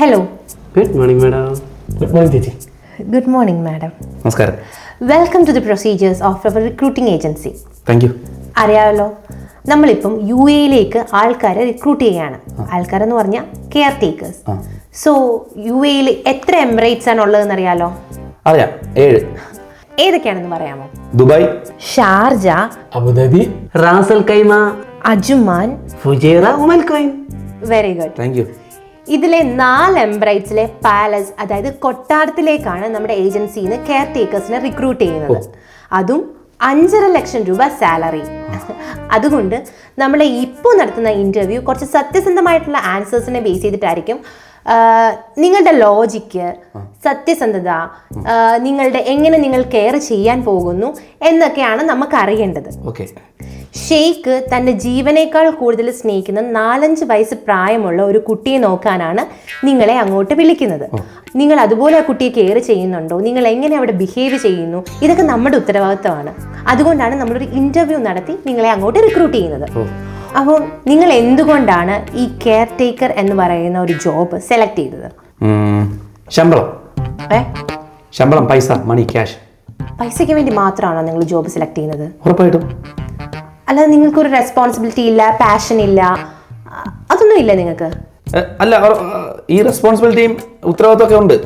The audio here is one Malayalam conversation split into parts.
Hello good morning madam good morning ചേച്ചി. ഗുഡ് മോർണിംഗ് മാഡം നമസ്കാരം. Welcome to the procedures of our recruiting agency thank you അറിയാമല്ലോ? നമ്മളിപ്പം യു എയിലേക്ക് ആൾക്കാരെ റിക്രൂട്ട് ചെയ്യുകയാണ്. ആൾക്കാരെന്ന് പറഞ്ഞാൽ കെയർ ടേക്കേഴ്സ് സോ യു എയിൽ എത്ര എമിറേറ്റ്സ് ആണ് ഉള്ളതെന്ന് അറിയാലോ? അറിയാം. ഏഴ്. ഏതൊക്കെയാണെന്ന് പറയാമോ? Dubai. Sharjah. Abu Dhabi. Ras al Khaimah. Ajman. Fujairah. Umm al Quwain very good thank you ഇതിലെ നാല് എംബ്രൈറ്റ്സിലെ പാലസ് അതായത് കൊട്ടാരത്തിലേക്കാണ് നമ്മുടെ ഏജൻസിയിൽ നിന്ന് കെയർ ടേക്കേഴ്സിനെ റിക്രൂട്ട് ചെയ്യുന്നത്. അതും അഞ്ചര ലക്ഷം രൂപ സാലറി. അതുകൊണ്ട് നമ്മൾ ഇപ്പോൾ നടത്തുന്ന ഇന്റർവ്യൂ കുറച്ച് സത്യസന്ധമായിട്ടുള്ള ആൻസേഴ്സിനെ ബേസ് ചെയ്തിട്ടായിരിക്കും നിങ്ങളുടെ ലോജിക്ക് സത്യസന്ധത നിങ്ങളുടെ എങ്ങനെ നിങ്ങൾ കെയർ ചെയ്യാൻ പോകുന്നു എന്നൊക്കെയാണ് നമുക്ക് അറിയേണ്ടത്. ഓക്കെ. ഷെയ്ഖ് തന്റെ ജീവനേക്കാൾ കൂടുതൽ സ്നേഹിക്കുന്ന നാലഞ്ച് വയസ്സ് പ്രായമുള്ള ഒരു കുട്ടിയെ നോക്കാനാണ് നിങ്ങളെ അങ്ങോട്ട് വിളിക്കുന്നത്. നിങ്ങൾ അതുപോലെ ആ കുട്ടിയെ കെയർ ചെയ്യുന്നുണ്ടോ? നിങ്ങൾ എങ്ങനെ അവിടെ ബിഹേവ് ചെയ്യുന്നു? ഇതൊക്കെ നമ്മുടെ ഉത്തരവാദിത്തമാണ് അതുകൊണ്ടാണ് നമ്മളൊരു ഇന്റർവ്യൂ നടത്തി നിങ്ങളെ അങ്ങോട്ട് റിക്രൂട്ട് ചെയ്യുന്നത്. അപ്പോൾ നിങ്ങൾ എന്തുകൊണ്ടാണ് ഈ കെയർ ടേക്കർ എന്ന് പറയുന്ന ഒരു ജോബ് സെലക്ട് ചെയ്തത്? ശമ്പളം. ശമ്പളം പൈസ മണി ക്യാഷ് പൈസയ്ക്ക് വേണ്ടി മാത്രമാണോ നിങ്ങൾ ജോബ് സെലക്ട് ചെയ്യുന്നത്? ഉറപ്പായിട്ടും. അല്ലാതെ നിങ്ങൾക്കൊരു റെസ്പോൺസിബിലിറ്റി ഇല്ല പാഷൻ ഇല്ല. അതൊന്നും ഇല്ല നിങ്ങൾക്ക്? അല്ല ഈ റെസ്പോൺസിബിലിറ്റിയും ഉത്തരവാദിത്തമൊക്കെ ഉണ്ട്.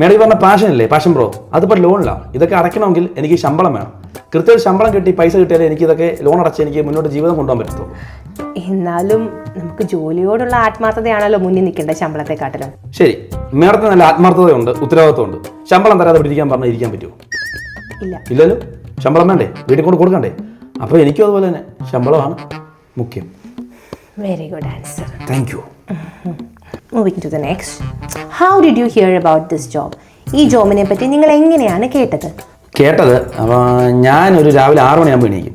മേഡം ഈ പറഞ്ഞ പാഷൻ ഇല്ലേ? പാഷൻ ബ്രോ അതിപ്പോൾ ലോണിലാണ് ഇതൊക്കെ അടയ്ക്കണമെങ്കിൽ എനിക്ക് ശമ്പളം വേണം. കൃത്യമായിട്ട് ശമ്പളം കിട്ടി പൈസ കിട്ടിയാലേ എനിക്ക് ഇതൊക്കെ ലോൺ അടച്ച് എനിക്ക് മുന്നോട്ട് ജീവിതം കൊണ്ടുപോകാൻ പറ്റത്തുള്ളൂ. എന്നാലും നമുക്ക് ജോലിയോടുള്ള ആത്മാർത്ഥതയാണല്ലോ മുന്നിൽ നിൽക്കേണ്ടത് ശമ്പളത്തെക്കാട്ടിലും. ശരി. മേഡത്തിന് നല്ല ആത്മാർത്ഥതയുണ്ട് ഉത്തരവാദിത്തമുണ്ട് ശമ്പളം തരാതെ പിടിക്കാൻ പറഞ്ഞാൽ ഇരിക്കാൻ പറ്റുമോ? ഇല്ല. ഇല്ലല്ലോ? ശമ്പളം വേണ്ടേ? വീട്ടിൽ കൊണ്ട് കൊടുക്കണ്ടേ? അപ്പോൾ എനിക്കും അതുപോലെ തന്നെ ശമ്പളമാണ് മുഖ്യം. Very good answer thank you moving to the next how did you hear about this job ഈ ജോബിനെ പറ്റി നിങ്ങൾ എങ്ങനെയാണ് കേട്ടത്? കേട്ടത് അപ്പോൾ ഞാനൊരു രാവിലെ ആറ് മണിയാകുമ്പോൾ എണീക്കും.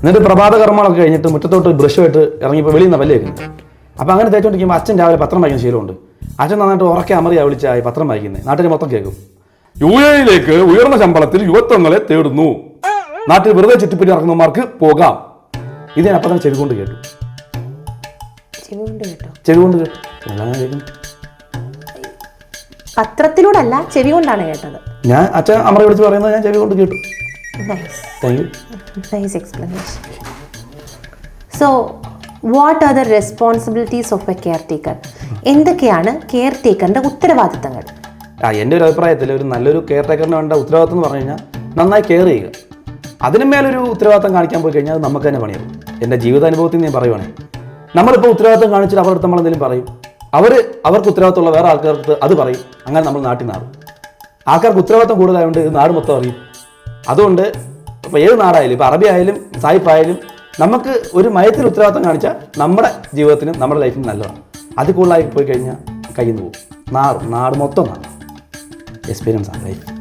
എന്നിട്ട് പ്രഭാത കർമ്മങ്ങളൊക്കെ കഴിഞ്ഞിട്ട് മുറ്റത്തോട്ട് ബ്രഷുമായിട്ട് ഇറങ്ങിയപ്പോൾ വെളിയിൽ നിന്ന് വലിയ വെക്കുന്നത് അപ്പോൾ അങ്ങനെ തേച്ചുകൊണ്ടിരിക്കുമ്പോൾ അച്ഛൻ രാവിലെ പത്രം വായിക്കുന്ന ശീലമുണ്ട്. അച്ഛൻ നന്നായിട്ട് ഉറക്കെ അമറിയാ വിളിച്ചായി പത്രം വായിക്കുന്നത് നാട്ടിൽ മൊത്തം കേൾക്കും. യു എയിലേക്ക് ഉയർന്ന ശമ്പളത്തിൽ യുവത്വങ്ങളെ തേടുന്നു. നാട്ടിൽ വെറുതെ ചുറ്റിപ്പറ്റി നടക്കുന്നവർക്ക് പോകാം. ഇത് ഞാൻ അപ്പം തന്നെ ചെവി കൊണ്ട് കേട്ടു? ചെവി കൊണ്ട് കേട്ടോ. ചെവി കൊണ്ട് കേട്ടു പത്രത്തിലൂടല്ല ചെവി കൊണ്ടാണ് കേട്ടത്. ഞാൻ അച്ഛൻ അമറി വിളിച്ച് പറയുന്നത് ഞാൻ ചെവി കൊണ്ട് കേട്ടു nice explanation so what are the responsibilities of a caretaker എന്തൊക്കെയാണ് കെയർ ടേക്കറിന്റെ ഉത്തരവാദിത്തങ്ങൾ? ആ എന്റെ ഒരു അഭിപ്രായത്തിൽ ഒരു നല്ലൊരു കെയർ ടേക്കറിന് വേണ്ട ഉത്തരവാദിത്തം എന്ന് പറഞ്ഞു കഴിഞ്ഞാൽ നന്നായി കെയർ ചെയ്യുക. അതിന് മേലൊരു ഉത്തരവാദിത്തം കാണിക്കാൻ പോയി കഴിഞ്ഞാൽ അത് നമുക്ക് തന്നെ പണിയാവും. എന്റെ ജീവിതാനുഭവത്തിൽ ഞാൻ പറയുവാണേ. നമ്മളിപ്പോൾ ഉത്തരവാദിത്തം കാണിച്ചിട്ട് അവരുടെ നമ്മൾ എന്തെങ്കിലും പറയും. അവർ അവർക്ക് ഉത്തരവാദിത്തമുള്ള വേറെ ആൾക്കാർക്ക് അത് പറയും. അങ്ങനെ നമ്മൾ നാട്ടിൽ നാറും ആൾക്കാർക്ക് ഉത്തരവാദിത്തം കൂടുതലായതുകൊണ്ട് ഇത് നാട് മൊത്തം അറിയും. അതുകൊണ്ട് ഇപ്പോൾ ഏത് നാടായാലും ഇപ്പോൾ അറബി ആയാലും സായിപ്പായാലും നമുക്ക് ഒരു മയത്തിൽ ഉത്തരവാദിത്തം കാണിച്ചാൽ നമ്മുടെ ജീവിതത്തിനും നമ്മുടെ ലൈഫിനും നല്ലതാണ്. അത് കൂടുതലായി പോയി കഴിഞ്ഞാൽ കയ്യിൽ നിന്ന് പോകും. നാടും നാട് മൊത്തം നാടും. എക്സ്പീരിയൻസ് ആണ് ലൈഫ്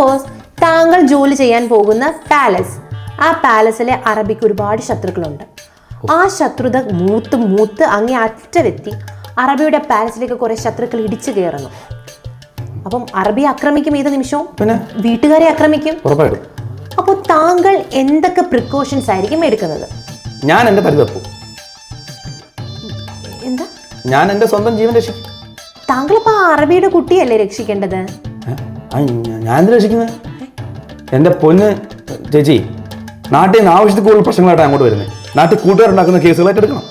സപ്പോസ് താങ്കൾ ജോലി ചെയ്യാൻ പോകുന്ന പാലസ് ആ പാലസിലെ അറബിക്ക് ഒരുപാട് ശത്രുക്കളുണ്ട്. ആ ശത്രുത മൂത്ത് മൂത്ത് അങ്ങേ അറ്റവെത്തി അറബിയുടെ പാലസിലേക്ക് കുറെ ശത്രുക്കൾ ഇടിച്ചു കയറുന്നു. അപ്പം അറബി ആക്രമിക്കും ഏത് നിമിഷവും? പിന്നെ? വീട്ടുകാരെ ആക്രമിക്കും. ഉറപ്പായിട്ടും. അപ്പോൾ താങ്കൾ എന്തൊക്കെ പ്രിക്കോഷൻസ് ആയിരിക്കും എടുക്കുന്നത്? ഞാൻ എന്റെ പരിതപ്പു. തപ്പും എന്താ? ഞാൻ എന്റെ സ്വന്തം ജീവൻ രക്ഷിക്കും. താങ്കളിപ്പോൾ ഇപ്പൊ അറബിയുടെ കുട്ടിയല്ലേ രക്ഷിക്കേണ്ടത്? ഞാൻ എന്ത് രക്ഷിക്കുന്നത് എന്റെ പൊന്ന് ചേച്ചി നാട്ടിൽ നിന്ന് ആവശ്യത്തിൽ കൂടുതൽ പ്രശ്നങ്ങളായിട്ട് അങ്ങോട്ട് വരുന്നത് നാട്ടിൽ കൂട്ടുകാരുണ്ടാക്കുന്ന കേസുകളായിട്ട് എടുക്കണം.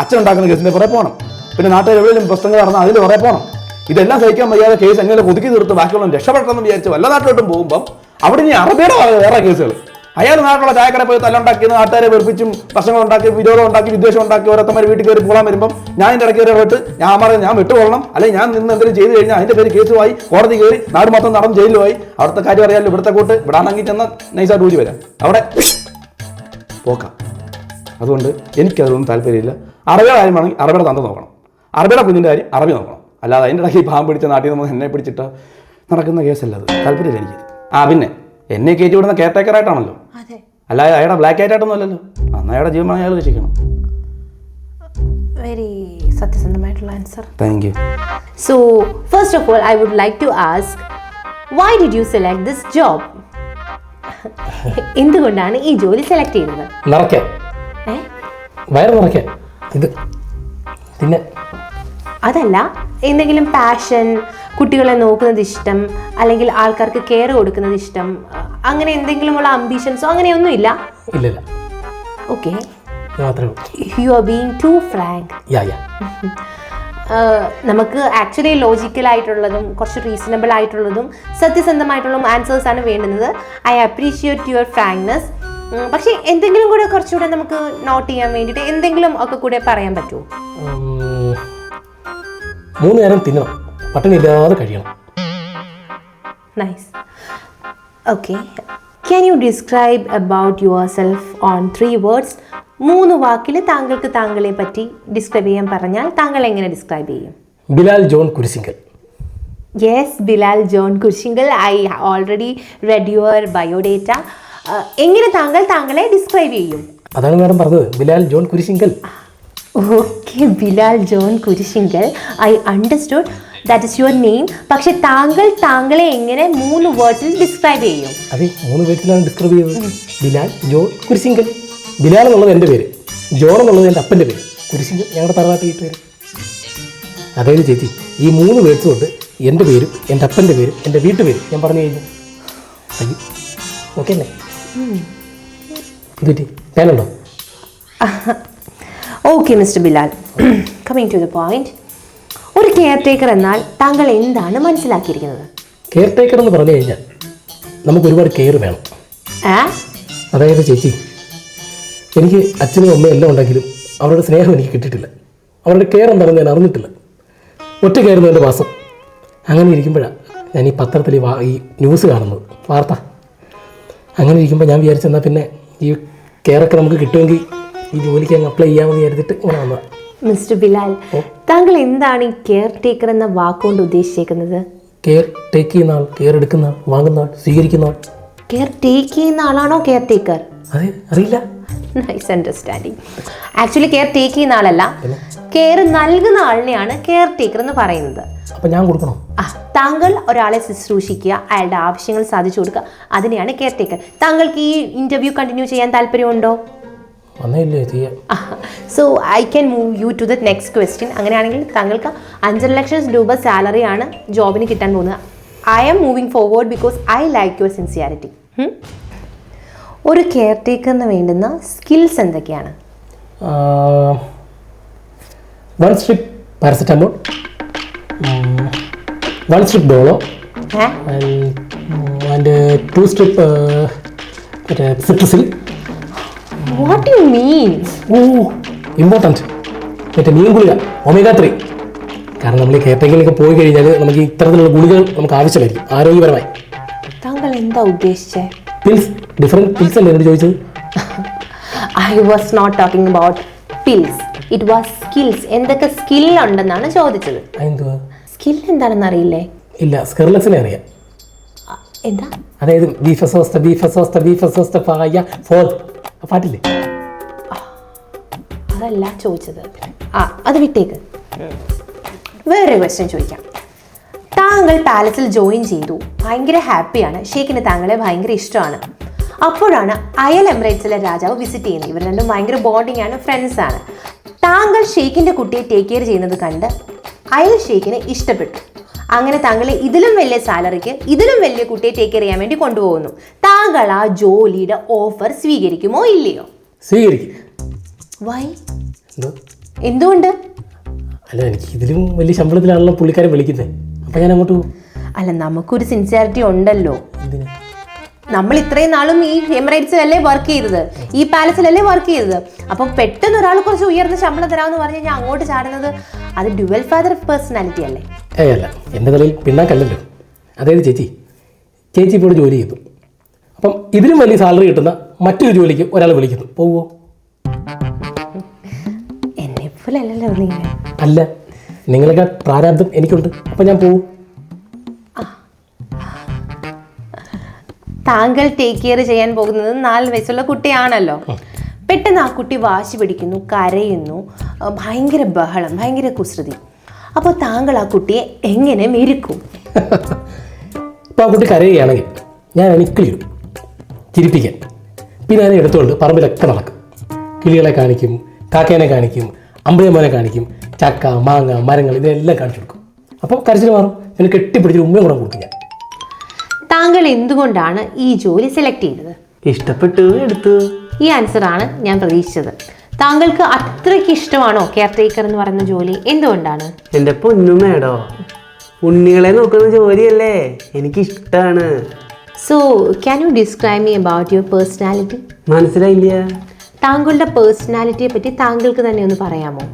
അച്ഛൻ ഉണ്ടാക്കുന്ന കേസിന്റെ പുറകെ പോകണം. പിന്നെ നാട്ടിൽ എവിടെയെങ്കിലും പ്രശ്നങ്ങൾ നടന്നാൽ അതിൽ പുറകെ പോകണം. ഇതെല്ലാം സഹിക്കാൻ വയ്യാതെ കേസ് എങ്ങനെ ഒതുക്കി തീർത്ത് ബാക്കിയുള്ള രക്ഷപ്പെടണമെന്ന് വിചാരിച്ച് വല്ല നാട്ടിലോട്ടും പോകുമ്പം അവിടെ ഇനി അറബിയുടെ വേറെ കേസുകൾ അയാൾ നാട്ടിലുള്ള ചായക്കട പോയി തല്ലുണ്ടാക്കി നാട്ടുകാരെ വെറുപ്പിച്ചും പ്രശ്നങ്ങൾ ഉണ്ടാക്കി വിരോധം ഉണ്ടാക്കി വിദ്വേഷം ഉണ്ടാക്കി ഓരോരുത്തമാർ വീട്ടിൽ കയറി പോകാൻ വരുമ്പോൾ ഞാൻ എന്റെ ഇടയ്ക്ക് വിട്ട് ഞാൻ പറയും ഞാൻ വിട്ടുകൊള്ളണം. അല്ലെങ്കിൽ ഞാൻ നിന്ന് എന്തെങ്കിലും ചെയ്തു കഴിഞ്ഞാൽ അതിന്റെ പേര് കേസുമായി കോടതി കയറി നാട് മൊത്തം നടന്ന് ജയിലുമായി അവിടുത്തെ കാര്യം അറിയാമല്ലോ ഇവിടുത്തെ കൂട്ട് ഇവിടാണെങ്കിൽ ചെന്ന നൈസായിട്ട് ഊരി വരാം. അവിടെ പോക്കാം. അതുകൊണ്ട് എനിക്കതൊന്നും താല്പര്യമില്ല. അറബിയുടെ കാര്യമാണെങ്കിൽ അറബിയുടെ തന്ത നോക്കണം. അറബിയുടെ കുഞ്ഞിന്റെ കാര്യം അറബി നോക്കണം. അല്ലാതെ അതിന്റെ ഇടയ്ക്ക് ഈ പാമ്പ് പിടിച്ച നാട്ടിൽ നിന്ന് എന്നെ പിടിച്ചിട്ട് നടക്കുന്ന കേസല്ല അത്. താല്പര്യമില്ല എനിക്ക്. ആ പിന്നെ. എന്നെ കയറ്റി വിടുന്ന കെയർ ആയിട്ടാണല്ലോ അതെ. അല്ലാതെ അയാളുടെ ബ്ലാക്ക് ആയിട്ടൊന്നും അല്ലല്ലോ. അന്ന് അയാളുടെ ജീവൻ അയാൾ രക്ഷിക്കണം. Very സത്യസന്ധമായിട്ടുള്ള answer thank you so first of all I would like to ask why did you select this job എന്തുകൊണ്ടാണ് ഈ ജോലി സെലക്ട് ചെയ്തത് നിറയ്ക്കാൻ വയറ് നിറയ്ക്കാൻ ഇത് പിന്നെ അതല്ല എന്തെങ്കിലും പാഷൻ കുട്ടികളെ നോക്കുന്നത് ഇഷ്ടം അല്ലെങ്കിൽ ആൾക്കാർക്ക് കെയർ കൊടുക്കുന്നത് ഇഷ്ടം അങ്ങനെ എന്തെങ്കിലുമുള്ള അംബിഷൻസോ അങ്ങനെയൊന്നുമില്ല? ഇല്ലില്ല. ഓക്കെ ഇത് മാത്രമേ ഉള്ളൂ. You are being too frank നമുക്ക് ആക്ച്വലി ലോജിക്കൽ ആയിട്ടുള്ളതും കുറച്ച് റീസണബിൾ ആയിട്ടുള്ളതും സത്യസന്ധമായിട്ടുള്ള ആൻസേഴ്സ് ആണ് വേണ്ടുന്നത്. ഐ അപ്രീഷിയേറ്റ് യുവർ ഫ്രാങ്ക്നെസ് പക്ഷേ എന്തെങ്കിലും കൂടെ കുറച്ചുകൂടെ നമുക്ക് നോട്ട് ചെയ്യാൻ വേണ്ടിയിട്ട് എന്തെങ്കിലും ഒക്കെ കൂടെ പറയാൻ പറ്റുമോ? മൂന്ന് നേരം തിന്നണം. പട്ടിണി ഇല്ലാതെ കഴിയണം. Nice okay can you describe about yourself on three words മൂന്ന് വാക്കിൽ താങ്കൾക്ക് താങ്കളെ പറ്റി ഡിസ്ക്രൈബ് ചെയ്യാൻ പറഞ്ഞാൽ താങ്കൾ എങ്ങനെ ഡിസ്ക്രൈബ് ചെയ്യും? Bilal John Kurisinkal. Yes Bilal John Kurisinkal. I already read your biodata എങ്ങനെ താങ്കൾ താങ്കളെ ഡിസ്ക്രൈബ് ചെയ്യും? അതാണ് മാഡം പറഞ്ഞത്. Bilal John Kurisinkal. Okay Bilal John Kurisinkal. I understood that is your name പക്ഷെ താങ്കൾ താങ്കളെ എങ്ങനെ മൂന്ന് വേർഡിൽ ഡിസ്ക്രൈബ് ചെയ്യും? അതെ മൂന്ന് പേരിലാണ് ഡിസ്ക്രൈബ് ചെയ്യുന്നത്. ബിലാൽ ജോൺ കുരിശിങ്കൽ. ബിലാൽ എന്നുള്ളത് എന്റെ പേര്. ജോൺ എന്നുള്ളത് എന്റെ അപ്പന്റെ പേര്. കുരിശിങ്കൽ ഞങ്ങളുടെ തറവാട്ട് വീട്ടുപേര് അതായത് ചേച്ചി ഈ മൂന്ന് വേർഡ്സ് കൊണ്ട് എന്റെ പേരും എന്റെ അപ്പന്റെ പേരും എന്റെ വീട്ടുപേരും ഞാൻ പറഞ്ഞു കഴിഞ്ഞു. അയ്യോ ഓക്കെ അല്ലേ? ചേച്ചി പേനുണ്ടോ okay mister Bilal. Coming to the point ഒരു കെയർ ടേക്കർ എന്നാൽ താങ്കൾ എന്താണ് മനസ്സിലാക്കിയിരിക്കുന്നത്? കെയർ ടേക്കർ എന്ന് പറഞ്ഞു കഴിഞ്ഞാൽ നമുക്ക് ഒരുപാട് കെയർ വേണം. അതായത് ചേച്ചി എനിക്ക് അച്ഛനും അമ്മയും എല്ലാം ഉണ്ടെങ്കിലും അവരുടെ സ്നേഹം എനിക്ക് കിട്ടിയിട്ടില്ല. അവരുടെ കെയർ എന്താണെന്ന് ഞാൻ അറിഞ്ഞിട്ടില്ല. ഒറ്റയ്ക്കായിരുന്നു എന്റെ വാസം. അങ്ങനെ ഇരിക്കുമ്പോഴാണ് ഞാൻ ഈ പത്രത്തിൽ ഈ വാ- ഈ ന്യൂസ് കാണുന്നത് വാർത്ത. അങ്ങനെ ഇരിക്കുമ്പോൾ ഞാൻ വിചാരിച്ചെന്നാൽ പിന്നെ ഈ കെയറൊക്കെ നമുക്ക് കിട്ടുമെങ്കിൽ ഈ ജോലിക്ക് അങ്ങ് അപ്ലൈ ചെയ്യാമെന്ന് വിചാരിച്ചിട്ട് ഇങ്ങനെ വന്നതാണ് മിസ്റ്റർ ബിലാൽ താങ്കൾ എന്താണ് ഈ കെയർ ടേക്കർ എന്ന വാക്കുകൊണ്ട് ഉദ്ദേശിച്ചേക്കുന്നത്? കെയർ ടേക്ക് ചെയ്യുന്ന ആൾ കെയർ എടുക്കുന്ന ആൾ വാങ്ങുന്ന ആൾ സ്വീകരിക്കുന്ന ആൾ. കെയർ ടേക്ക് ചെയ്യുന്ന ആളാണോ കെയർ ടേക്കർ അതെ അറിയില്ല. Nice understanding actually care take ചെയ്യുന്ന ആളല്ല. കെയർ നൽകുന്ന ആളിനെയാണ് കെയർ ടേക്കർ എന്ന് പറയുന്നത്. അപ്പൊ ഞാൻ കൊടുക്കണോ? ആ താങ്കൾ ഒരാളെ ശുശ്രൂഷിക്കുക അയാളുടെ ആവശ്യങ്ങൾ സാധിച്ചു കൊടുക്കുക അതിനെയാണ് കെയർ ടേക്കർ താങ്കൾക്ക് ഈ ഇന്റർവ്യൂ കണ്ടിന്യൂ ചെയ്യാൻ താല്പര്യമുണ്ടോ? So I can move you to the next question അങ്ങനെയാണെങ്കിൽ താങ്കൾക്ക് അഞ്ചര ലക്ഷം രൂപ സാലറിയാണ് ജോബിന് കിട്ടാൻ പോകുന്നത്. I am moving forward because I like your sincerity ഒരു കെയർ ടേക്കറിന് വേണ്ടുന്ന സ്കിൽസ് എന്തൊക്കെയാണ്? One strip paracetamol one strip Dolo and two strip മറ്റേ സിട്രസിൽ what you mean oh important മറ്റേ മീൻ ഗുളിക ഒമേഗ ത്രീ കാരണം നമ്മൾ ഈ കെയർടേക്കിലൊക്കെ പോയി കഴിഞ്ഞാൽ നമുക്ക് ഇത്തരത്തിലുള്ള ഗുളികകൾ നമുക്ക് ആവശ്യമായിരിക്കും ആരോഗ്യപരമായി. താങ്കൾ എന്താ ഉദ്ദേശിച്ചേ? പിൽസ് ഡിഫറെന്റ് പിൽസ് അല്ലേ എന്നോട് ചോദിച്ചത്? I was not talking about pills it was skills എന്തൊക്കെ സ്കിൽ ഉണ്ടെന്നാണ് ചോദിച്ചത്. എന്തുവാ സ്കിൽ എന്താണെന്ന് അറിയില്ലേ? ഇല്ല സ്കെർലക്സിനെ അറിയാം. എന്താ? അതായത് ബീഫസോസ്ത ബീഫസോസ്ത ബീഫസോസ്ത ഫായ ഫോർ പാട്ടില്ലേ? അതല്ല ചോദിച്ചത്. ആ അത് വിട്ടേക്ക്. വേറെ ക്വസ്റ്റ്യൻ ചോദിക്കാം. താങ്കൾ പാലസിൽ ജോയിൻ ചെയ്തു. ഭയങ്കര ഹാപ്പിയാണ് ഷേഖിന് താങ്കളെ ഭയങ്കര ഇഷ്ടമാണ്. അപ്പോഴാണ് അയൽ എമിറേറ്റ്സിലെ രാജാവ് വിസിറ്റ് ചെയ്യുന്നത്. ഇവർ രണ്ടും ഭയങ്കര ബോണ്ടിങ് ആണ് ഫ്രണ്ട്സ് ആണ്. താങ്കൾ ഷെയ്ഖിന്റെ കുട്ടിയെ ടേക്ക് കെയർ ചെയ്യുന്നത് കണ്ട് അയൽ ഷെയ്ഖിനെ ഇഷ്ടപ്പെട്ടു. അങ്ങനെ താങ്കളെ ഇതിലും വലിയ സാലറിക്ക് ഇതിലും വലിയ കുട്ടിയെ ടേക്ക് ചെയ്യാൻ വേണ്ടി കൊണ്ടുപോകുന്നു. താങ്കൾ ആ ജോലിയുടെ ഓഫർ സ്വീകരിക്കുമോ ഇല്ലയോ? സ്വീകരിക്കും. വൈ എന്തോ? എന്തുകൊണ്ട്? അല്ല എനിക്ക് ഇതിലും വലിയ ശമ്പളത്തിലാണല്ലോ പുള്ളിക്കാരൻ വിളിക്കുന്നത്. അപ്പം ഞാൻ അങ്ങോട്ട് പോകും. അല്ല നമുക്കൊരു സിൻസിയാരിറ്റി ഉണ്ടല്ലോ. നമ്മൾ ഇത്രയും നാളും ഈ എമിറേറ്റ്സിലല്ലേ വർക്ക് ചെയ്തത്? ഈ പാലസിലല്ലേ വർക്ക് ചെയ്തത്? അപ്പം പെട്ടെന്ന് ഒരാൾ കുറച്ച് ഉയർന്ന ശമ്പളം തരാമെന്ന് പറഞ്ഞു കഴിഞ്ഞാൽ അങ്ങോട്ട് ചാടുന്നത് അത് ഡ്യുവൽ ഫാദർ പേഴ്സണാലിറ്റി അല്ലേ? ഏ അല്ല എന്റെ തലയിൽ പിണ്ണാക്കല്ലല്ലോ അതായത് ചേച്ചി ചേച്ചി ഇപ്പോൾ ജോലി ചെയ്തു അപ്പം ഇതിലും വലിയ സാലറി കിട്ടുന്ന മറ്റൊരു ജോലിക്ക് ഒരാൾ വിളിക്കുന്നു. പോവോ എന്നെ പോലെ അല്ലല്ലോ നിങ്ങൾ അല്ല നിങ്ങളൊക്കെ പ്രാരാബ്ദം എനിക്കുണ്ട്. അപ്പം ഞാൻ പോവും. താങ്കൾ ടേക്ക് കെയർ ചെയ്യാൻ പോകുന്നത് നാല് വയസ്സുള്ള കുട്ടിയാണല്ലോ. പെട്ടെന്ന് ആ കുട്ടി വാശി പിടിക്കുന്നു കരയുന്നു ഭയങ്കര ബഹളം ഭയങ്കര കുസൃതി. അപ്പോൾ താങ്കൾ ആ കുട്ടിയെ എങ്ങനെ മെരുക്കും? ഇപ്പോൾ ആ കുട്ടി കരയുകയാണെങ്കിൽ ഞാൻ അണിക്കിളിയും ചിരിപ്പിക്കാൻ. പിന്നെ അതിനെ എടുത്തുകൊണ്ട് പറമ്പിലൊക്കെ നടക്കും. കിളികളെ കാണിക്കും കാക്കേനെ കാണിക്കും അമ്പഴമോനെ കാണിക്കും ചക്ക മാങ്ങ മരങ്ങൾ ഇതെല്ലാം കാണിച്ചു കൊടുക്കും. അപ്പോൾ കരച്ചിൽ മാറും എന്നെ കെട്ടിപ്പിടിച്ചൊരു ഉമ്മയും കൂടെ കൊടുക്കും ഞാൻ. താങ്കൾ എന്തുകൊണ്ടാണ് ഈ ജോലി സെലക്ട് ചെയ്തത്? ഇഷ്ടപ്പെട്ടു എടുത്തു ഈ ആൻസറാണ് ഞാൻ പ്രതീക്ഷിച്ചത്. താങ്കൾക്ക് അത്രയ്ക്ക് ഇഷ്ടമാണോ കെയർ ടേക്കർ എന്ന് പറയുന്ന ജോലി? എന്തുകൊണ്ടാണ്? എന്റെ പൊന്നുമേടോ ഉണ്ണികളെ നോക്കുന്ന ജോലിയല്ലേ? എനിക്ക് ഇഷ്ടമാണ് so can you describe me about your personality മനസ്സിലായില്ല. താങ്കളുടെ പേഴ്സണാലിറ്റിയെ പറ്റി താങ്കൾക്ക് തന്നെ ഒന്ന് പറയാമോ?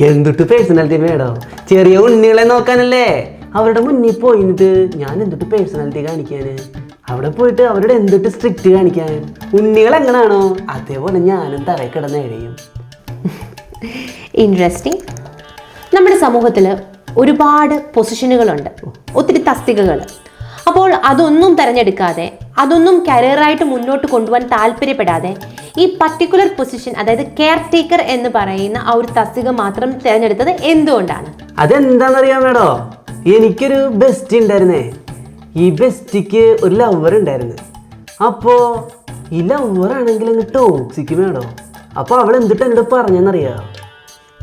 എന്തുട്ട് പേഴ്സണാലിറ്റി മേടോ? ചെറിയ ഉണ്ണികളെ നോക്കാനല്ലേ? അവരുടെ മുന്നിൽ പോയിട്ട് ഞാൻ എന്തുട്ട് പേഴ്സണാലിറ്റി കാണിക്കാന്? അവിടെ പോയിട്ട് അവരുടെ എന്തുട്ട് സ്ട്രിക്റ്റ് കാണിക്കാൻ? ഉണ്ണികൾ എങ്ങനെയാണോ അതേപോലെ ഞാനും തറയിൽ കിടന്ന് എഴയും. ഇൻട്രസ്റ്റിംഗ് നമ്മുടെ സമൂഹത്തിൽ ഒരുപാട് പൊസിഷനുകളുണ്ട് ഒത്തിരി തസ്തികകൾ അപ്പോൾ അതൊന്നും തിരഞ്ഞെടുക്കാതെ അതൊന്നും കരിയറായിട്ട് മുന്നോട്ട് കൊണ്ടുപോകാൻ താല്പര്യപ്പെടാതെ ഈ പർട്ടിക്കുലർ പൊസിഷൻ അതായത് കെയർ ടേക്കർ എന്ന് പറയുന്ന ആ ഒരു തസ്തിക മാത്രം തിരഞ്ഞെടുത്തത് എന്തുകൊണ്ടാണ്? അതെന്താണെന്നറിയാം മേഡോ എനിക്കൊരു ബെസ്റ്റ് ഉണ്ടായിരുന്നേ. ഈ ബെസ്റ്റിക്ക് ഒരു ലവർ ഉണ്ടായിരുന്നു. അപ്പോ ഈ ലവറാണെങ്കിൽ അങ്ങ് ടോക്സിക്ക് വേണോ? അപ്പൊ അവൾ എന്തിട്ട് എന്നോട് പറഞ്ഞെന്നറിയാം?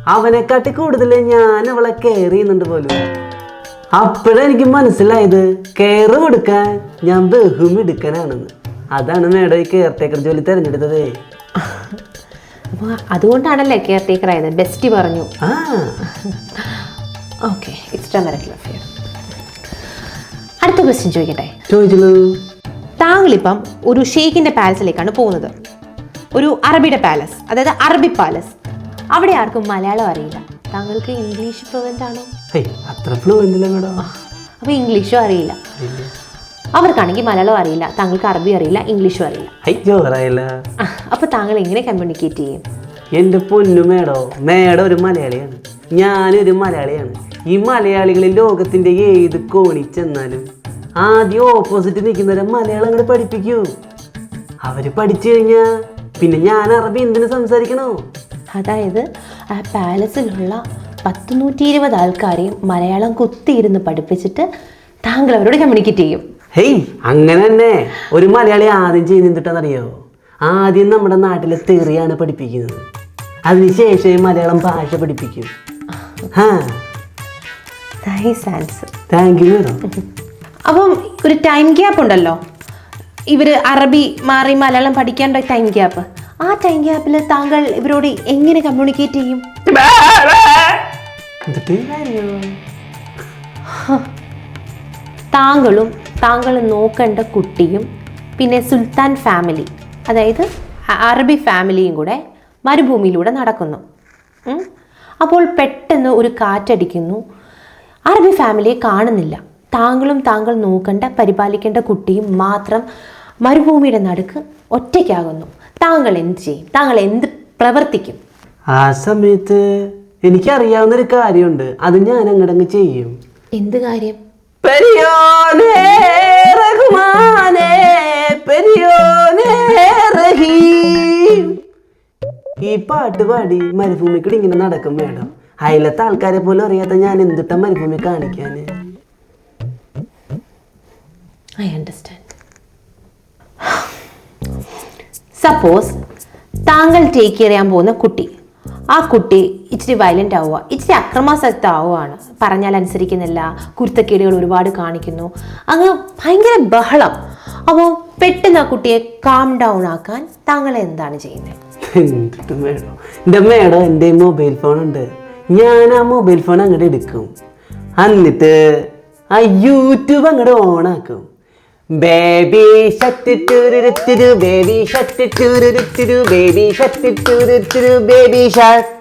അവനെക്കാട്ടി കൂടുതൽ ഞാൻ അവളെ കെയർ ചെയ്യുന്നുണ്ട് പോലും. അപ്പോഴാണ് എനിക്ക് മനസ്സിലായത് കെയർ കൊടുക്കാൻ ഞാൻ ബഹുമിടുക്കനാണെന്ന് അതാണ് മേഡം ഈ കെയർ ടേക്കർ ജോലി തിരഞ്ഞെടുത്തത്. അപ്പോൾ അതുകൊണ്ടാണല്ലേ കെയർ ടേക്കർ ആയത്? ബെസ്റ്റ് പറഞ്ഞു. ആ. ഓക്കെ ഇഷ്ടം അഫെയർ അടുത്ത ക്വസ്റ്റ്യൻ ചോദിക്കട്ടെ? ചോദിച്ചോളൂ. താങ്കളിപ്പം ഒരു ഷെയ്ഖിന്റെ പാലസിലേക്കാണ് പോകുന്നത്. ഒരു അറബിയുടെ പാലസ് അതായത് അറബി പാലസ് അവിടെ ആർക്കും മലയാളം അറിയില്ല. താങ്കൾക്ക് ഇംഗ്ലീഷ് ഫ്ലുവന്റ് ആണോ? ഹേയ് അത്ര ഫ്ലുവന്റ് ഇല്ല മേഡം. അപ്പോൾ ഇംഗ്ലീഷും അറിയില്ല. അവർക്കാണെങ്കിൽ മലയാളം അറിയില്ല താങ്കൾക്ക് അറബി അറിയില്ല ഇംഗ്ലീഷും അറിയില്ല. ഹൈ ജോറായില്ല. അപ്പോൾ താങ്കൾ എങ്ങനെ കമ്മ്യൂണിക്കേറ്റ് ചെയ്യും? എന്റെ പൊന്നു മേടോ മേട ഒരു മലയാളിയാണ്. ഞാനൊരു മലയാളിയാണ്. ഈ മലയാളികളിൽ ലോകത്തിന്റെ ഏത് കോണി ചെന്നാലും ആദ്യം ഓപ്പോസിറ്റ് നിൽക്കുന്നവരെ മലയാളം അങ്ങോട്ട് പഠിപ്പിക്കൂ. അവർ പഠിച്ചു കഴിഞ്ഞാ പിന്നെ ഞാൻ അറബി എന്തിനു സംസാരിക്കണോ? അതായത് ആ പാലസിലുള്ള പത്ത് നൂറ്റി ഇരുപത് ആൾക്കാരെയും മലയാളം കുത്തിയിരുന്ന് പഠിപ്പിച്ചിട്ട് താങ്കൾ അവരോട് കമ്മ്യൂണിക്കേറ്റ് ചെയ്യും. ഹേയ് അങ്ങനെ തന്നെ. ഒരു മലയാളി ആദ്യം ചെയ്യുന്ന ആദ്യം നമ്മുടെ നാട്ടിലെ തെറിയാണ് പഠിപ്പിക്കുന്നത്. അതിനുശേഷം മലയാളം ഭാഷ പഠിപ്പിക്കും. ആൻസർ താങ്ക് യു അപ്പം ഒരു ടൈം ഗ്യാപ്പ് ഉണ്ടല്ലോ. ഇവർ അറബി മാറി മലയാളം പഠിക്കേണ്ട ടൈം ഗ്യാപ്പ് ആ ടൈം ഗ്യാപ്പിൽ താങ്കൾ ഇവരോട് എങ്ങനെ കമ്മ്യൂണിക്കേറ്റ് ചെയ്യും? താങ്കളും താങ്കൾ നോക്കേണ്ട കുട്ടിയും പിന്നെ സുൽത്താൻ ഫാമിലി അതായത് അറബി ഫാമിലിയും കൂടെ മരുഭൂമിയിലൂടെ നടക്കുന്നു. അപ്പോൾ പെട്ടെന്ന് ഒരു കാറ്റടിക്കുന്നു. അറബി ഫാമിലിയെ കാണുന്നില്ല. താങ്കളും താങ്കൾ നോക്കേണ്ട പരിപാലിക്കേണ്ട കുട്ടിയും മാത്രം മരുഭൂമിയുടെ നടുക്ക് ഒറ്റയ്ക്കാകുന്നു. താങ്കൾ എന്ത് ചെയ്യും? താങ്കൾ എന്ത് പ്രവർത്തിക്കും? ആ സമയത്ത് എനിക്കറിയാവുന്നൊരു കാര്യമുണ്ട്. അത് ഞാൻ അങ്ങടങ്ങ് ചെയ്യും. എന്ത് കാര്യം? പെരിയോനേ റഹ്മാനേ, പെരിയോനേ റഹീം. ഈ പാട്ട് പാടി മരുഭൂമിക്കൂടി ഇങ്ങനെ നടക്കും വേണം അയലത്തെ ആൾക്കാരെ പോലും അറിയാത്ത ഞാൻ എന്തിട്ട മരുഭൂമി കാണിക്കാന്? ഐ അണ്ടർസ്റ്റാൻഡ് സപ്പോസ് താങ്കൾ ടേക്ക് കെയർ ചെയ്യാൻ പോകുന്ന കുട്ടി ആ കുട്ടി ഇച്ചിരി വയലന്റ് ആവുക ഇച്ചിരി അക്രമാസക്ത ആവുകയാണ് പറഞ്ഞാൽ അനുസരിക്കുന്നില്ല കുരുത്തക്കേടുകൾ ഒരുപാട് കാണിക്കുന്നു. അങ്ങ് ഭയങ്കര ബഹളം. അപ്പോൾ പെട്ടെന്ന് ആ കുട്ടിയെ കാം ഡൗൺ ആക്കാൻ താങ്കൾ എന്താണ് ചെയ്യുന്നത്? എന്തിട്ടും എന്റെ എന്റെ മൊബൈൽ ഫോൺ ഉണ്ട്. ഞാൻ ആ മൊബൈൽ ഫോൺ അങ്ങോട്ട് എടുക്കും. എന്നിട്ട് ആ യൂട്യൂബ് അങ്ങോട്ട് ഓണാക്കും ബേബി ഷട്ടിട്ടുരുത്തിരു ബേബി ഷട്ടിട്ടുരുത്തിരു ബേബി ഷട്ടിട്ടുരുത്തിരു ബേബി ഷട്ട്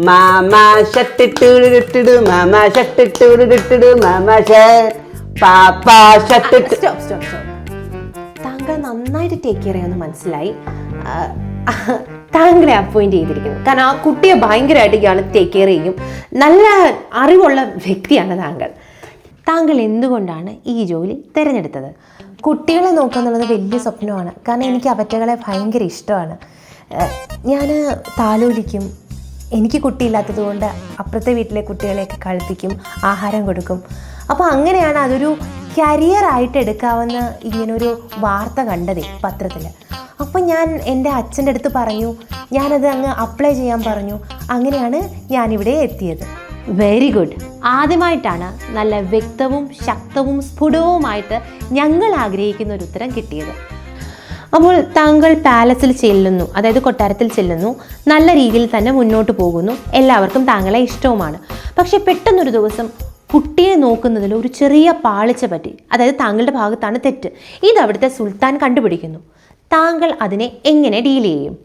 മാമ ഷട്ടിട്ടുരുത്തിടു മാമ ഷട്ടിട്ടുരുത്തിടു മാമ ഷട്ട് പാപ്പ ഷട്ടിട്ട് സ്റ്റോപ്പ് സ്റ്റോപ്പ് താങ്കൾ നന്നായിട്ട് ടേക്ക് കെയർ ചെയ്യാമെന്ന് മനസ്സിലായി താങ്കളെ അപ്പോയിന്റ് ചെയ്തിരിക്കുന്നു കാരണം ആ കുട്ടിയെ ഭയങ്കരമായിട്ട് ഇയാൾ ടേക്ക് കെയർ ചെയ്യും നല്ല അറിവുള്ള വ്യക്തിയാണ് താങ്കൾ താങ്കൾ എന്തുകൊണ്ടാണ് ഈ ജോലി തിരഞ്ഞെടുത്തത് കുട്ടികളെ നോക്കുക എന്നുള്ളത് വലിയ സ്വപ്നമാണ്. കാരണം എനിക്ക് അവറ്റകളെ ഭയങ്കര ഇഷ്ടമാണ്. ഞാൻ താലോലിക്കും. എനിക്ക് കുട്ടിയില്ലാത്തത് കൊണ്ട് അപ്പുറത്തെ വീട്ടിലെ കുട്ടികളെയൊക്കെ കളിപ്പിക്കും ആഹാരം കൊടുക്കും. അപ്പോൾ അങ്ങനെയാണ് അതൊരു കരിയർ ആയിട്ട് എടുക്കാവുന്ന ഇങ്ങനൊരു വാർത്ത കണ്ടതേ പത്രത്തിൽ അപ്പോൾ ഞാൻ എന്റെ അച്ഛന്റെ അടുത്ത് പറഞ്ഞു ഞാനത് അങ്ങ് അപ്ലൈ ചെയ്യാൻ പറഞ്ഞു. അങ്ങനെയാണ് ഞാനിവിടെ എത്തിയത്. വെരി ഗുഡ് ആദ്യമായിട്ടാണ് നല്ല വ്യക്തവും ശക്തവും സ്ഫുടവുമായിട്ട് ഞങ്ങൾ ആഗ്രഹിക്കുന്ന ഒരു ഉത്തരം കിട്ടിയത്. അപ്പോൾ താങ്കൾ പാലസിൽ ചെല്ലുന്നു അതായത് കൊട്ടാരത്തിൽ ചെല്ലുന്നു നല്ല രീതിയിൽ തന്നെ മുന്നോട്ട് പോകുന്നു എല്ലാവർക്കും താങ്കളെ ഇഷ്ടവുമാണ്. പക്ഷേ പെട്ടെന്നൊരു ദിവസം കുട്ടിയെ നോക്കുന്നതിൽ ഒരു ചെറിയ പാളിച്ച പറ്റി അതായത് താങ്കളുടെ ഭാഗത്താണ് തെറ്റ്. ഇത് അവിടുത്തെ സുൽത്താൻ കണ്ടുപിടിക്കുന്നു. താങ്കൾ അതിനെ എങ്ങനെ ഡീൽ ചെയ്യും?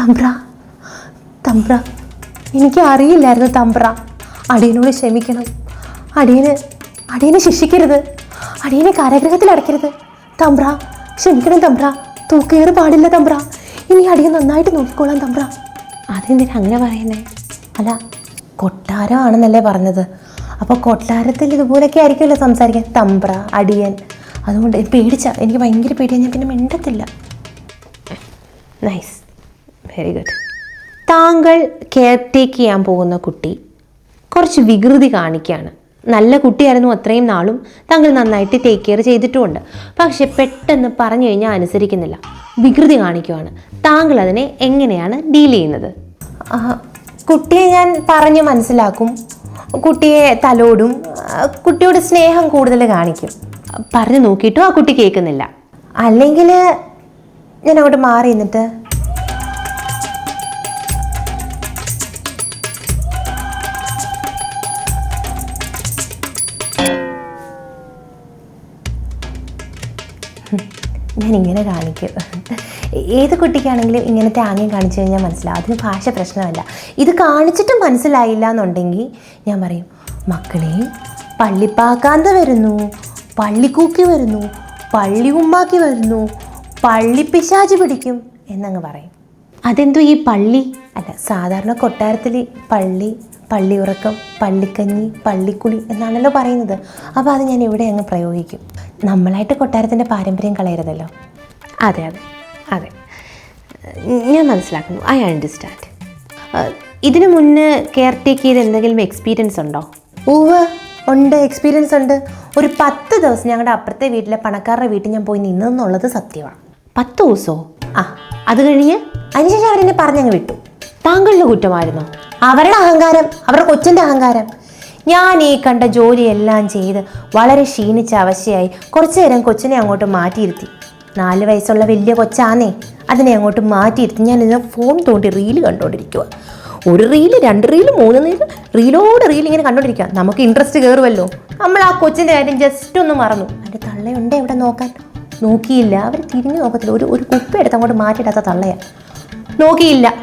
തമ്പ്ര തമ്പ്ര എനിക്ക് അറിയില്ലായിരുന്നു തമ്പ്ര. അടിയനോട് ക്ഷമിക്കണം. അടിയന് അടിയനെ ശിക്ഷിക്കരുത്. അടിയനെ കാരാഗ്രഹത്തിൽ അടയ്ക്കരുത്. തമ്പ്ര ക്ഷമിക്കണം തമ്പ്ര. തൂക്കേറ് പാടില്ല തമ്പ്ര. ഇനി അടിയെ നന്നായിട്ട് നോക്കിക്കോളാം തമ്പ്ര. അതെന്തിനാ അങ്ങനെ പറയുന്നേ? അല്ല കൊട്ടാരമാണെന്നല്ലേ പറഞ്ഞത്. അപ്പോൾ കൊട്ടാരത്തിൽ ഇതുപോലെയൊക്കെ ആയിരിക്കുമല്ലോ സംസാരിക്കാൻ. തമ്പ്ര അടിയൻ. അതുകൊണ്ട് പേടിച്ച. എനിക്ക് ഭയങ്കര പേടിയാണ് ഞാൻ പിന്നെ മിണ്ടത്തില്ല. നൈസ്. Very good. താങ്കൾ കെയർ ടേക്ക് ചെയ്യാൻ പോകുന്ന കുട്ടി കുറച്ച് വികൃതി കാണിക്കുകയാണ്. നല്ല കുട്ടിയായിരുന്നു അത്രയും നാളും താങ്കൾ നന്നായിട്ട് ടേക്ക് കെയർ ചെയ്തിട്ടുമുണ്ട്. പക്ഷെ പെട്ടെന്ന് പറഞ്ഞു കഴിഞ്ഞാൽ അനുസരിക്കുന്നില്ല. വികൃതി കാണിക്കുവാണ്. താങ്കൾ അതിനെ എങ്ങനെയാണ് ഡീൽ ചെയ്യുന്നത്? കുട്ടിയെ ഞാൻ പറഞ്ഞ് മനസ്സിലാക്കും. കുട്ടിയെ തലോടും. കുട്ടിയോട് സ്നേഹം കൂടുതൽ കാണിക്കും. പറഞ്ഞു നോക്കിയിട്ടും ആ കുട്ടി കേൾക്കുന്നില്ല. അല്ലെങ്കിൽ ഞാൻ അങ്ങോട്ട് മാറി നിന്നിട്ട് ഇങ്ങനെ കാണിക്കും. ഏത് കുട്ടിക്കാണെങ്കിലും ഇങ്ങനത്തെ ആംഗ്യം കാണിച്ചു കഴിഞ്ഞാൽ മനസ്സിലാവും. അതിന് ഭാഷ പ്രശ്നമല്ല. ഇത് കാണിച്ചിട്ടും മനസ്സിലായില്ല എന്നുണ്ടെങ്കിൽ ഞാൻ പറയും മക്കളെ പള്ളിപ്പാക്കാന്ത വരുന്നു പള്ളിക്കൂക്കി വരുന്നു പള്ളി ഉമ്മാക്കി വരുന്നു പള്ളിപ്പിശാച് പിടിക്കും എന്നങ്ങ് പറയും. അതെന്തോ ഈ പള്ളി? അല്ല സാധാരണ കൊട്ടാരത്തിൽ പള്ളി പള്ളി പള്ളിയുറക്കം പള്ളിക്കഞ്ഞി പള്ളിക്കുളി എന്നാണല്ലോ പറയുന്നത്. അപ്പോൾ അത് ഞാൻ ഇവിടെ അങ്ങ് പ്രയോഗിക്കും. നമ്മളായിട്ട് കൊട്ടാരത്തിന്റെ പാരമ്പര്യം കളയരുതല്ലോ. അതെ അതെ അതെ. ഞാൻ മനസ്സിലാക്കുന്നു. ഐ അണ്ടർസ്റ്റാൻഡ് ഇതിനു മുന്നേ കെയർ ടേക്ക് ചെയ്ത് എന്തെങ്കിലും എക്സ്പീരിയൻസ് ഉണ്ടോ? ഊവ് ഉണ്ട്. എക്സ്പീരിയൻസ് ഉണ്ട്. ഒരു പത്ത് ദിവസം ഞങ്ങളുടെ അപ്പുറത്തെ വീട്ടിലെ പണക്കാരുടെ വീട്ടിൽ ഞാൻ പോയി നിന്നെന്നുള്ളത് സത്യമാണ് പത്ത് ദിവസമോ ആ. അത് കഴിഞ്ഞ്? അതിനുശേഷം അവരെന്നെ പറഞ്ഞങ്ങ് വിട്ടു. താങ്കളുടെ കുറ്റമായിരുന്നു? അവരുടെ അഹങ്കാരം അവരുടെ കൊച്ചിന്റെ അഹങ്കാരം. ഞാൻ ഈ കണ്ട ജോലിയെല്ലാം ചെയ്ത് വളരെ ക്ഷീണിച്ച അവശയായി കുറച്ചു നേരം കൊച്ചിനെ അങ്ങോട്ട് മാറ്റിയിരുത്തി. നാല് വയസ്സുള്ള വലിയ കൊച്ചാന്നേ. അതിനെ അങ്ങോട്ട് മാറ്റിയിരുത്തി ഞാൻ ഇതിനെ ഫോൺ തോണ്ടി റീൽ കണ്ടുകൊണ്ടിരിക്കുക ഒരു റീൽ രണ്ട് റീൽ മൂന്ന് റീൽ റീലോട് റീൽ ഇങ്ങനെ കണ്ടോണ്ടിരിക്കുക നമുക്ക് ഇൻട്രസ്റ്റ് കയറുമല്ലോ നമ്മൾ ആ കൊച്ചിന്റെ കാര്യം ജസ്റ്റ് ഒന്ന് മറന്നു. എന്റെ തള്ളയുണ്ട് എവിടെ നോക്കാൻ? നോക്കിയില്ല. അവർ തിരിഞ്ഞു നോക്കത്തില്ല. ഒരു ഒരു കുപ്പി എടുത്ത് അങ്ങോട്ട് മാറ്റിയിടാത്ത തള്ളയാണ് നോക്കിയില്ല.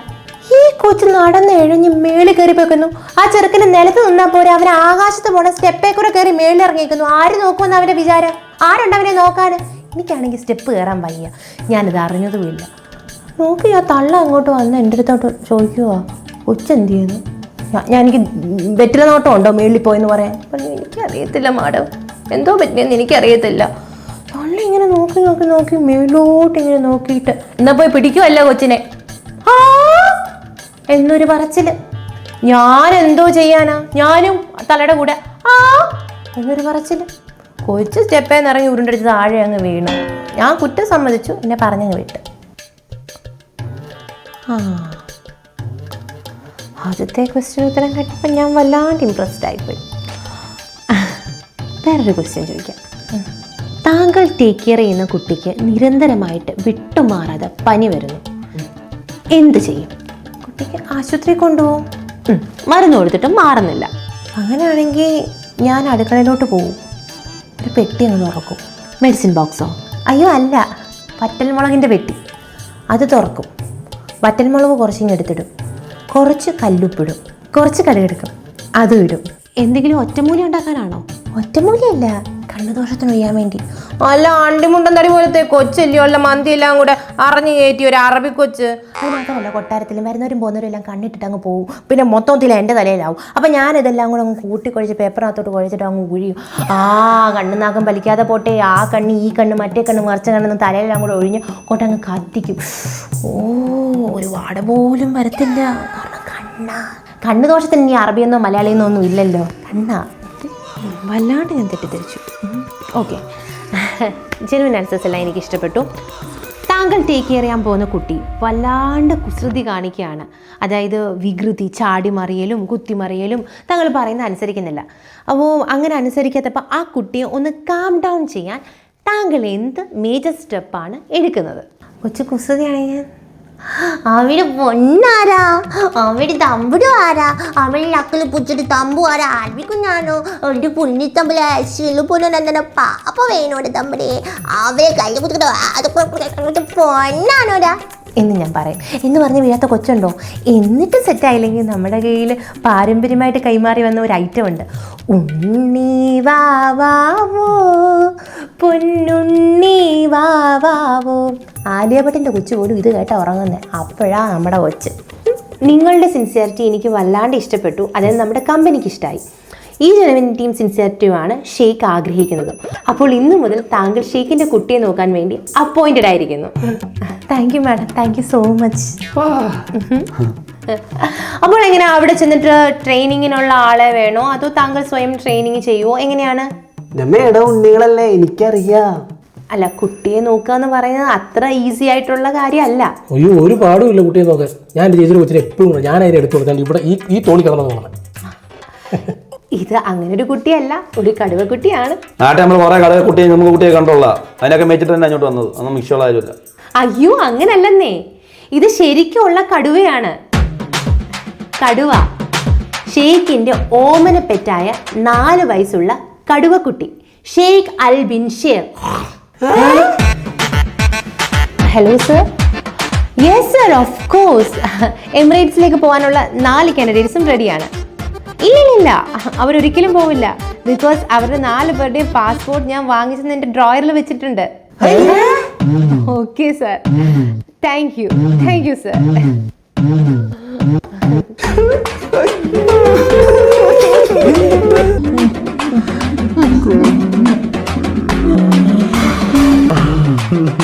ഈ കൊച്ചു നടന്ന് എഴഞ്ഞ് മേളിൽ കയറി വെക്കുന്നു ആ ചെറുക്കന് നിലത്ത് നിന്നാ പോരെ. അവൻ ആകാശത്ത് പോണ സ്റ്റെപ്പേ കൂടെ കയറി മേളിൽ ഇറങ്ങിയിരിക്കുന്നു. ആര് നോക്കുമെന്ന് അവന്റെ വിചാരം? ആരുണ്ട് അവനെ നോക്കാൻ എനിക്കാണെങ്കിൽ സ്റ്റെപ്പ് കയറാൻ വയ്യ. ഞാനിത് അറിഞ്ഞതുമില്ല. നോക്കി ആ തള്ള അങ്ങോട്ട് വന്ന് എന്റെ അടുത്തോട്ട് ചോദിക്കുവാ. കൊച്ചെന്ത് ചെയ്യുന്നു ഞാൻ എനിക്ക് വെറ്റില നോട്ടം ഉണ്ടോ മേളിൽ പോയെന്ന് പറയാൻ? എനിക്കറിയത്തില്ല മാഡം. എന്തോ പറ്റിയെന്ന് എനിക്കറിയത്തില്ല. തള്ള ഇങ്ങനെ നോക്കി നോക്കി നോക്കി മേലോട്ട് ഇങ്ങനെ നോക്കിയിട്ട്. എന്നാ പോയി പിടിക്കുമല്ല കൊച്ചിനെ. ആ എന്നൊരു പറച്ചിൽ. ഞാൻ എന്തോ ചെയ്യാനാ? ഞാനും തലയുടെ കൂടെ. ആ എന്നൊരു പറച്ചിൽ. കൊച്ചു സ്റ്റെപ്പേന്ന് ഇറങ്ങി ഉരുണ്ടടിച്ച് താഴെ അങ്ങ് വീണു. ഞാൻ കുറ്റം സമ്മതിച്ചു എന്നെ പറഞ്ഞങ്ങ് വിട്ട്. ആ. ആദ്യത്തെ ക്വസ്റ്റ്യൻ ഉത്തരം കേട്ടപ്പോൾ ഞാൻ വല്ലാണ്ട് ഇമ്പ്രസ്ഡ് ആയിപ്പോയി. വേറൊരു ക്വസ്റ്റ്യൻ ചോദിക്കാം. താങ്കൾ ടേക്ക് കെയർ ചെയ്യുന്ന കുട്ടിക്ക് നിരന്തരമായിട്ട് വിട്ടുമാറാതെ പനി വരുന്നു. എന്ത് ചെയ്യും? ആശുപത്രി കൊണ്ടുപോകും. മരുന്ന് കൊടുത്തിട്ടും മാറുന്നില്ല. അങ്ങനെയാണെങ്കിൽ ഞാൻ അടുക്കളയിലോട്ട് പോകും. ഒരു പെട്ടി അങ്ങ് തുറക്കും. മെഡിസിൻ ബോക്സോ അയ്യോ അല്ല. വറ്റൽമുളകിന്റെ പെട്ടി. അത് തുറക്കും. വറ്റൽമുളക് കുറച്ചിങ്ങ് എടുത്തിടും. കുറച്ച് കല്ലുപ്പിടും. കുറച്ച് കടുകെടുക്കും അതും ഇടും. എന്തെങ്കിലും ഒറ്റമൂലി ഉണ്ടാക്കാനാണോ? ഒറ്റമൂലിയല്ല കണ്ണുദോഷത്തിന് ഒഴിയാൻ വേണ്ടി. അല്ല അണ്ടിമുണ്ടൻ തടി പോലത്തെ കൊച്ചല്ലയോ ഉള്ള മന്തി എല്ലാം കൂടെ അറിഞ്ഞു കയറ്റി ഒരു അറബി കൊച്ച്. അത് കൊട്ടാരത്തിലും വരുന്നവരും പോകുന്നവരും എല്ലാം കണ്ണിട്ടിട്ട് അങ്ങ് പോകും പിന്നെ മൊത്തത്തിൽ എന്റെ തലയിലാവും. അപ്പം ഞാനിതെല്ലാം കൂടെ അങ്ങ് കൂട്ടിക്കൊഴിച്ച് കുഴച്ച് പേപ്പറിനകത്തോട്ട് കുഴച്ചിട്ട് അങ്ങ് ഒഴിയും ആ കണ്ണുനാക്കം പലിക്കാതെ പോട്ടെ. ആ കണ്ണ് ഈ കണ്ണ് മറ്റേ കണ്ണ് മറിച്ച കണ്ണെന്ന് തലയിലെല്ലാം കൂടെ ഒഴിഞ്ഞ് കൊട്ട അങ്ങ് കത്തിക്കും. ഓ ഒരു വാട പോലും വരത്തില്ല. കാരണം കണ്ണ. കണ്ണ് ദോഷത്തിന് ഇനി അറബിയെന്നോ മലയാളിയെന്നോ ഒന്നും ഇല്ലല്ലോ. കണ്ണാ. വല്ലാണ്ട് ഞാൻ തെറ്റിദ്ധരിച്ചു. ഓക്കെ ജെനുവിൻ ആൻസേഴ്സ് എല്ലാം എനിക്ക് ഇഷ്ടപ്പെട്ടു. താങ്കൾ ടേക്ക് കെയർ ചെയ്യാൻ പോകുന്ന കുട്ടി വല്ലാണ്ട് കുസൃതി കാണിക്കുകയാണ്. അതായത് വികൃതി ചാടിമറിയലും കുത്തിമറിയലും താങ്കൾ പറയുന്നത് അനുസരിക്കുന്നില്ല. അപ്പോൾ അങ്ങനെ അനുസരിക്കാത്തപ്പോൾ ആ കുട്ടിയെ ഒന്ന് കാം ഡൗൺ ചെയ്യാൻ താങ്കൾ എന്ത് മേജർ സ്റ്റെപ്പാണ് എടുക്കുന്നത്? കൊച്ചു കുസൃതിയാണെങ്കിൽ അവിടെ പൊന്നാരാ? അവിടെ തമ്പുരു ആരാ? അവിടെ അക്കൽ പുച്ചിട്ട് തമ്പു ആരാ? ആൽവിക്കുഞ്ഞാണോ ഒരു പുണ്ണി തമ്പിലെ ശിലു പുനനന്ദന പാപ്പ വേണോടെ തമ്പുരേ. അവരെ കയ്യിൽ കുത്തിട്ട് പൊന്നാണോടാ? എന്ന് ഞാൻ പറയും. എന്ന് പറഞ്ഞ് വീഴാത്ത കൊച്ചുണ്ടോ? എന്നിട്ട് സെറ്റായില്ലെങ്കിൽ നമ്മുടെ കയ്യിൽ പാരമ്പര്യമായിട്ട് കൈമാറി വന്ന ഒരു ഐറ്റം ഉണ്ട്. ഉണ്ണി വാവാവോ പൊന്നുണ്ണി വാവാവോ ആലിയഭട്ടിന്റെ കൊച്ചു പോലും ഇത് കേട്ടാ ഉറങ്ങുന്നത് അപ്പോഴാ നമ്മുടെ കൊച്ച്. നിങ്ങളുടെ സിൻസിയറിറ്റി എനിക്ക് വല്ലാണ്ട് ഇഷ്ടപ്പെട്ടു. അതായത് നമ്മുടെ കമ്പനിക്ക് ഇഷ്ടമായി ഈ ജനവിൻ ടീം സിൻസിയറിറ്റിയുമാണ് ഷെയ്ഖ് ആഗ്രഹിക്കുന്നത്. അപ്പോൾ ഇന്നു മുതൽ താങ്കൾ ഷെയ്ഖിന്റെ കുട്ടിയെ നോക്കാൻ വേണ്ടി അപ്പോയിന്റഡ് ആയിരിക്കുന്നു. Thank you madam thank you so much അപ്പോൾ എങ്ങനെ അവിടെ ചെന്നിട്ട് ട്രെയിനിങ്ങിനുള്ള ആളെ വേണോ? അതോ താങ്കൾ സ്വയം ട്രെയിനിങ് ചെയ്യുമോ എങ്ങനെയാണ്? രമയുടെ ഉണ്ണികളല്ലേ? എനിക്കറിയാം. അല്ല കുട്ടിയെ നോക്കുക എന്ന് പറയുന്നത് അത്ര ഈസി ആയിട്ടുള്ള കാര്യമല്ല. അയ്യോ ഒരു പാടുമില്ല കുട്ടിയെ നോക്കാൻ. ഞാൻ എന്റെ ചേച്ചിയുടെ കൊച്ചിനെ എപ്പോഴും ഞാൻ അതിനെ എടുത്തു കൊടുത്താൽ ഇവിടെ ഈ ഈ തോണി കിടന്നു ഇത് അങ്ങനെ ഒരു കുട്ടിയല്ല ഒരു കടുവ കുട്ടിയാണ്. നാട്ടിൽ നമ്മൾ കുറേ കട കുട്ടിയെ നമുക്ക് കുട്ടിയെ കണ്ടുള്ള. അതിനൊക്കെ മേച്ചിട്ട് തന്നെ അങ്ങോട്ട് വന്നത്. അന്ന് മിക്സുള്ള കാര്യമില്ല. അയ്യോ അങ്ങനല്ലെന്നേ. ഇത് ശരിക്കും ഉള്ള കടുവയാണ്. കടുവ ഷെയ്ഖിന്റെ ഓമന പെറ്റായ നാല് വയസ്സുള്ള കടുവക്കുട്ടി Sheikh al bin Sher hello sir yes sir of course എമിറേറ്റ്സിലേക്ക് പോകാനുള്ള നാല് കാൻഡിഡേറ്റ്സും റെഡിയാണ് ഇല്ലില്ല അവരൊരിക്കലും പോവില്ല. ബിക്കോസ് അവരുടെ നാല് പേരുടെയും പാസ്പോർട്ട് ഞാൻ വാങ്ങിച്ചെന്ന് എന്റെ ഡ്രോയറിൽ വെച്ചിട്ടുണ്ട്. Okay sir thank you thank you sir Mm-hmm.